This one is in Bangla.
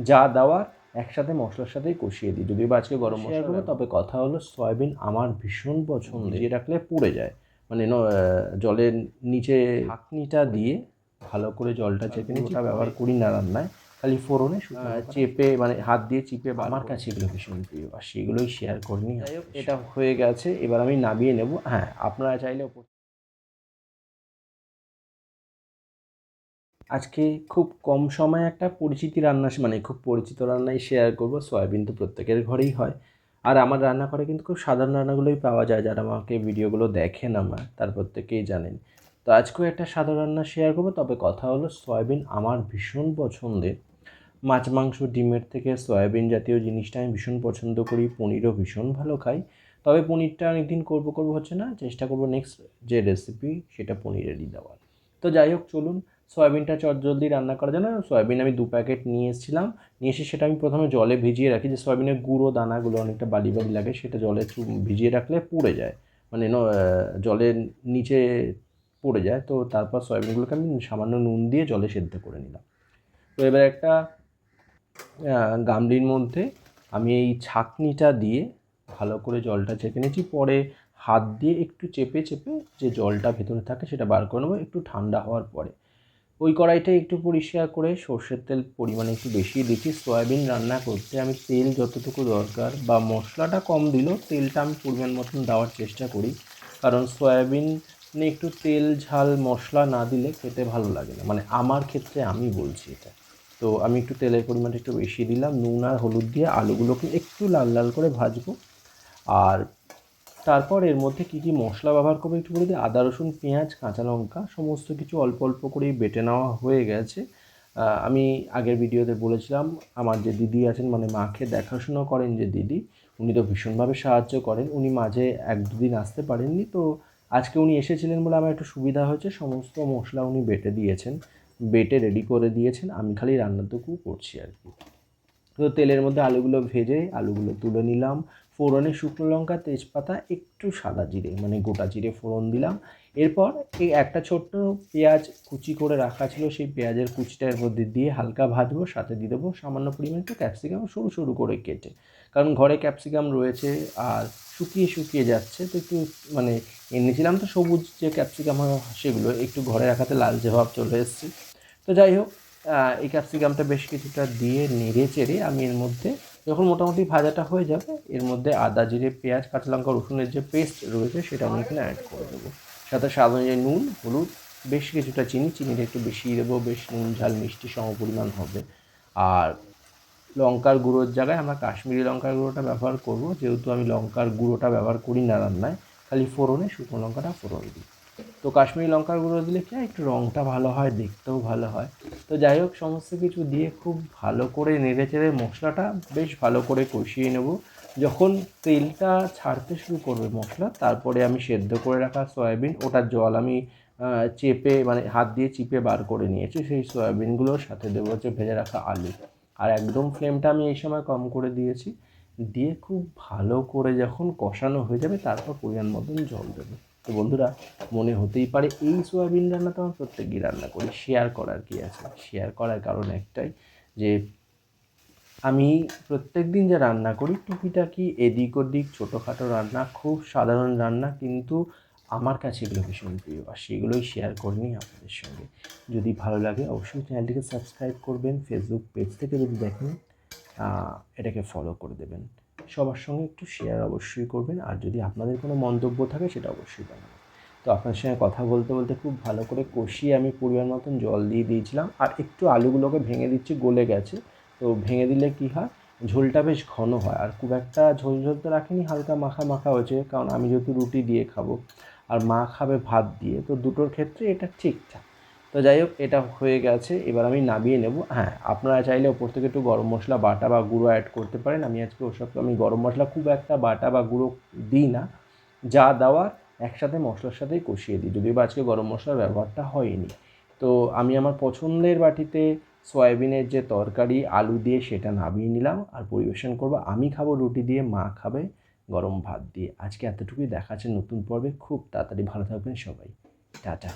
যা দেওয়ার একসাথে মশলার সাথেই কষিয়ে দিই। যদিও বা আজকে গরম মশলা করব তবে কথা হলো সয়াবিন আমার ভীষণ পছন্দ ভিজিয়ে রাখলে পুড়ে যায়। মানে জলের নিচে ঢাকনিটা দিয়ে ভালো করে জলটা চেপে নিয়ে ওটা ব্যবহার করি না রান্নায়। খালি ফোড়নে চেপে মানে হাত দিয়ে চিপে বা- আমার কাছে এগুলো ভীষণ প্রিয়। আর সেগুলোই শেয়ার করিনি এটা হয়ে গেছে। এবার আমি নামিয়ে নেব। হ্যাঁ আপনারা চাইলে আজকে খুব কম সময়ে একটা পরিচিতি রান্না মানে খুব পরিচিত রান্নাই শেয়ার করব। সয়াবিন তো প্রত্যেকের ঘরেই হয়। আর আমার রান্নাঘরে কিন্তু খুব সাধারণ রান্নাগুলোই পাওয়া যায়, যারা আমাকে ভিডিওগুলো দেখেন আমার, তার প্রত্যেকেই জানেন। তো আজকেও একটা সাধারণ রান্না শেয়ার করব, তবে কথা হলো সয়াবিন আমার ভীষণ পছন্দের। মাছ, মাংস, ডিমের থেকে সয়াবিন জাতীয় জিনিসটা আমি ভীষণ পছন্দ করি, পনিরও ভীষণ ভালো খাই। তবে পনিরটা অনেকদিন করব করব হচ্ছে না, চেষ্টা করব নেক্সট যে রেসিপি সেটা পনিরেরই দেওয়ার। তো যাই হোক, চলুন সয়াবিনটা চটজলদি রান্না করার জন্য সয়াবিন আমি দু প্যাকেট নিয়ে এসেছিলাম। নিয়ে এসে সেটা আমি প্রথমে জলে ভিজিয়ে রাখি, যে সয়াবিনের গুঁড়ো দানাগুলো অনেকটা বালি বালি লাগে সেটা জলে ভিজিয়ে রাখলে পুড়ে যায়। মানে জলের নিচে পড়ে যায়। তো তারপর সয়াবিনগুলোকে আমি সামান্য নুন দিয়ে জলে সেদ্ধ করে নিলাম। তো এবার একটা গামলির মধ্যে আমি এই ছাঁকনিটা দিয়ে ভালো করে জলটা চেপে নিয়েছি। পরে হাত দিয়ে একটু চেপে চেপে যে জলটা ভেতরে থাকে সেটা বার করে নেব, একটু ঠান্ডা হওয়ার পরে। ওই কড়াইটা একটু পরিষ্কার করে সর্ষের তেল পরিমাণে একটু বেশি দিচ্ছি। সয়াবিন রান্না করতে আমি তেল যতটুকু দরকার বা মশলাটা কম দিলেও তেলটা আমি পরিমাণ মতন দেওয়ার চেষ্টা করি। কারণ সয়াবিন একটু তেল, ঝাল, মশলা না দিলে খেতে ভালো লাগে না। মানে আমার ক্ষেত্রে আমি বলছি এটা। তো আমি একটু তেলের পরিমাণটা একটু বেশি দিলাম, নুন আর হলুদ দিয়ে আলুগুলোকে একটু লাল লাল করে ভাজবো। আর তারপর এর মধ্যে কী কী মশলা ব্যবহার করব একটু বলে দিই? আদা, রসুন, পেঁয়াজ, কাঁচা লঙ্কা, সমস্ত কিছু অল্প অল্প করেই বেটে নেওয়া হয়ে গেছে। আমি আগের ভিডিওতে বলেছিলাম, আমার যে দিদি আছেন মানে মাকে দেখাশোনা করেন যে দিদি, উনি তো ভীষণভাবে সাহায্য করেন। উনি মাঝে এক দুদিন আসতে পারেননি, তো আজকে উনি এসেছিলেন বলে আমার একটু সুবিধা হয়েছে। সমস্ত মশলা উনি বেটে দিয়েছেন, বেটে রেডি করে দিয়েছেন। আমি খালি রান্নাটুকু করছি আর কি। তো তেলের মধ্যে আলুগুলো ভেজে আলুগুলো তুলে নিলাম। ফোড়নে শুকনো লঙ্কা, তেজপাতা, একটু সাদা জিরে মানে গোটা জিরে ফোড়ন দিলাম। এরপর এই একটা ছোট্ট পেঁয়াজ কুচি করে রাখা ছিল, সেই পেঁয়াজের কুচিটা এর মধ্যে দিয়ে হালকা ভাজবো, সাথে দিয়ে দেবো সামান্য পরিমাণ একটু ক্যাপসিকাম সরু সরু করে কেটে। কারণ ঘরে ক্যাপসিকাম রয়েছে আর শুকিয়ে শুকিয়ে যাচ্ছে, তো একটু মানে এনেছিলাম তো সবুজ যে ক্যাপসিকাম সেগুলো একটু ঘরে রাখাতে লালচে ভাব চলে এসেছে। তো যাই হোক এই ক্যাপসিকামটা বেশ কিছুটা দিয়ে নেড়ে চেড়ে আমি এর মধ্যে, যখন মোটামুটি ভাজাটা হয়ে যাবে, এর মধ্যে আদা, জিরে, পেঁয়াজ, কাঁচা লঙ্কা, রসুনের যে পেস্ট রয়েছে সেটা আমি এখানে অ্যাড করে দেবো। সাথে স্বাদ অনুযায়ী নুন, হলুদ, বেশ কিছুটা চিনি, চিনিটা একটু বেশি দেবো, বেশ নুন, ঝাল, মিষ্টি সম পরিমাণ হবে। আর লঙ্কার গুঁড়োর জায়গায় আমরা কাশ্মীরি লঙ্কার গুঁড়োটা ব্যবহার করব, যেহেতু আমি লঙ্কার গুঁড়োটা ব্যবহার করি না রান্নায়, খালি ফোড়নে শুকনো লঙ্কাটা ফোড়ন দিই। তো কাশ্মীরি লঙ্কার গুঁড়ো দিলে কি একটু রঙটা ভালো হয়, দেখতেও ভালো হয়। তো যাই হোক, সমস্ত কিছু দিয়ে খুব ভালো করে নেড়ে চেড়ে মশলাটা বেশ ভালো করে কষিয়ে নেব। যখন তেলটা ছাড়তে শুরু করবে মশলা, তারপরে আমি সেদ্ধ করে রাখা সয়াবিন, ওটার জল আমি চেপে মানে হাত দিয়ে চিপে বার করে নিয়েছি, সেই সয়াবিনগুলোর সাথে দেবো হচ্ছে ভেজে রাখা আলু। আর একদম ফ্লেমটা আমি এই সময় কম করে দিয়েছি। দিয়ে খুব ভালো করে যখন কষানো হয়ে যাবে, তারপর পরিমাণ মতন জল দেবো। তো বন্ধুরা, মনে হতেই পারে এই সোয়াবিন রান্না তো আমার প্রত্যেকই রান্না করি শেয়ার করার কি আছে? শেয়ার করার কারণ একটাই যে, আমি প্রত্যেক দিন যে রান্না করি টুকিটাকি এদিক ওদিক ছোটোখাটো রান্না, খুব সাধারণ রান্না, কিন্তু আমার কাছে এগুলো ভীষণ প্রিয় আর সেগুলোই শেয়ার করিনি আপনাদের সঙ্গে। যদি ভালো লাগে অবশ্যই চ্যানেলটিকে সাবস্ক্রাইব করবেন ফেসবুক পেজ থেকে যদি দেখেন এটাকে ফলো করে দেবেন। সবার সঙ্গে একটু শেয়ার অবশ্যই করবেন। আর যদি আপনাদের কোনো মন্তব্য থাকে, সেটা অবশ্যই জানাবেন। তো আপনার সঙ্গে কথা বলতে বলতে খুব ভালো করে কষিয়ে আমি পরিমাণ মতন জল দিয়ে দিয়েছিলাম। আর একটু আলুগুলোকে ভেঙে দিচ্ছি, গলে গেছে। তো ভেঙে দিলে কি হয়? ঝোলটা বেশ ঘন হয়। আর খুব একটা ঝোল ঝোল তো রাখিনি, হালকা মাখা মাখা হয়েছে। কারণ আমি যেহেতু রুটি দিয়ে খাব, আর মা খাবে ভাত দিয়ে। তো দুটোর ক্ষেত্রে এটা ঠিকঠাক। তো যাই হোক, এটা হয়ে গেছে। এবার আমি নামিয়ে নেব। হ্যাঁ আপনারা চাইলে ওপর থেকে একটু গরম মশলা, বাটা বা গুঁড়ো অ্যাড করতে পারেন। আমি আজকে ওসব আমি গরম মশলা খুব একটা বাটা বা গুঁড়ো দিই না। যা দেওয়ার একসাথে মশলার সাথেই কষিয়ে দিই। যদিও বা আজকে গরম মশলার ব্যবহারটা হয়নি। তো আমি আমার পছন্দের বাটিতে সয়াবিনের যে তরকারি, আলু দিয়ে সেটা নামিয়ে নিলাম আর পরিবেশন করব। আমি খাব রুটি দিয়ে, মা খাবে গরম ভাত দিয়ে। আজকে এতটুকুই। দেখাচ্ছে নতুন পর্বে। খুব তাড়াতাড়ি ভালো থাকবেন সবাই। টাটা।